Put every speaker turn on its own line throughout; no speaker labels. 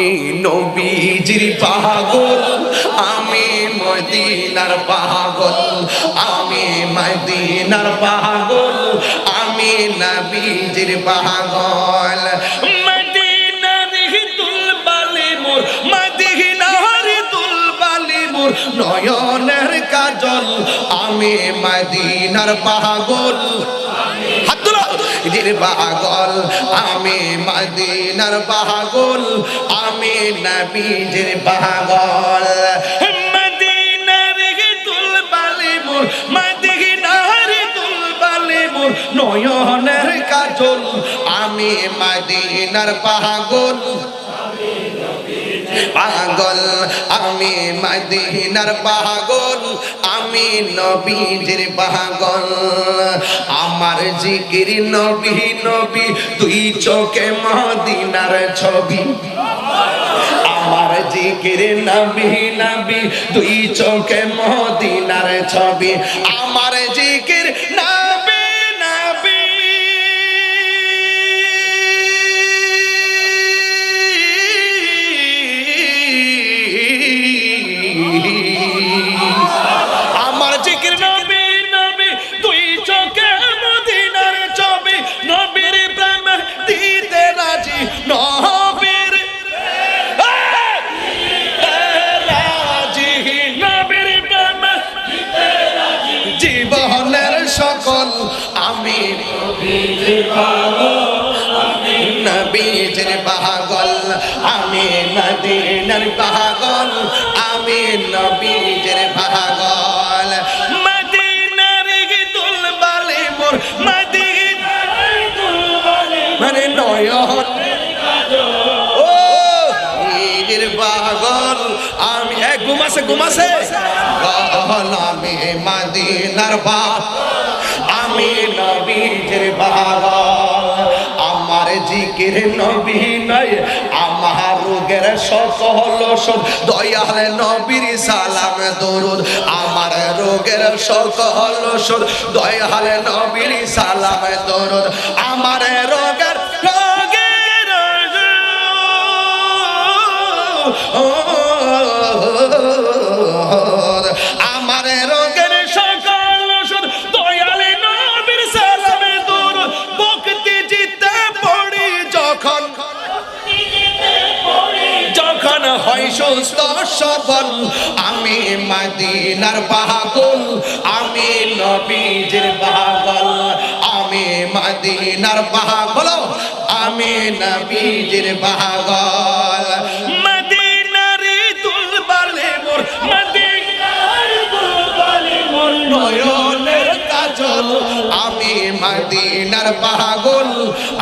আমি নবীজির পাগল আমি মদিনার পাগল আমি মদিনার পাগল আমি নবীজির পাগল। নয়নের কাজল আমি মদিনার পাগল। হাত পাগল আমি মদিনার পাগল আমি নবীজির পাগল মদিনার তুল বালি মদিনার তুল বালি নয়নের কাজল, আমি মদিনার পাগল পাগল, আমি মদিনার পাগল, আমি নবীজির পাগল। আমার জিকির নবী নবী, তুই চোখে মদিনার ছবি। আমার জিকির নবী নবী, তুই চোখে মদিনার ছবি। আমার জিকির নবী নবীজের পাগল আমি মদিনার পাগল আমি নবীজের পাগল। মদিনার দুল বালে মোর মদিনার মানে নয়ন। ও নিজের পাগল আমি এক ঘুমাসে ঘুমাসে। আমি মদিনার পাগল নবীজের পাগল আমার জিকির নবী নয়, আমার রোগের সকল ওষুধ। দয়াল নবীর সালাম, দরুদ। আমার রোগের সকল নবীর সালাম, দরুদ। আমার রোগের হয় সুস্থ সবল আমি মদিনার পাগল আমি নবীজির পাগল আমি মদিনার পাগল আমি নবীজির পাগল মদিনার পাগল,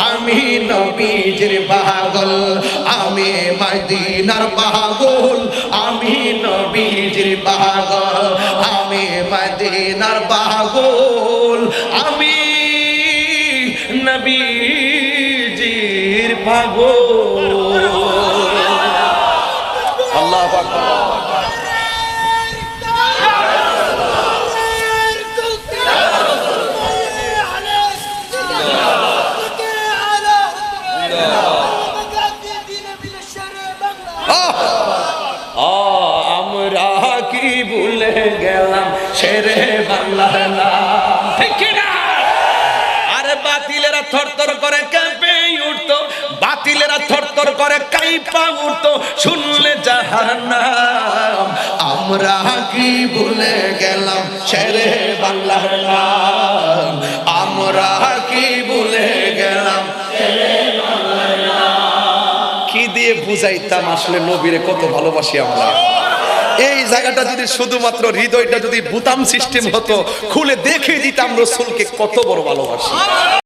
আমি নবীজির পাগল, আমি মদিনার পাগল, আমি নবীজির পাগল, আমি মদিনার পাগল, আমি নবীজির পাগল। আল্লাহ আকবার। ভুলে গেলাম, সেরে না? আরে বাতিলেরা করে উঠতো, বাতিলেরা করে কাইপা উঠতো, শুনলে আমরা কি ভুলে গেলাম আমরা কি ভুলে গেলাম কি দিয়ে বুঝাইতাম আসলে নবীরে কত ভালোবাসি আমরা। এই জায়গাটা যদি শুধুমাত্র হৃদয়টা যদি বুতাম সিস্টেম হতো, খুলে দেখে দিতাম রসুলকে কত বড় ভালোবাসি।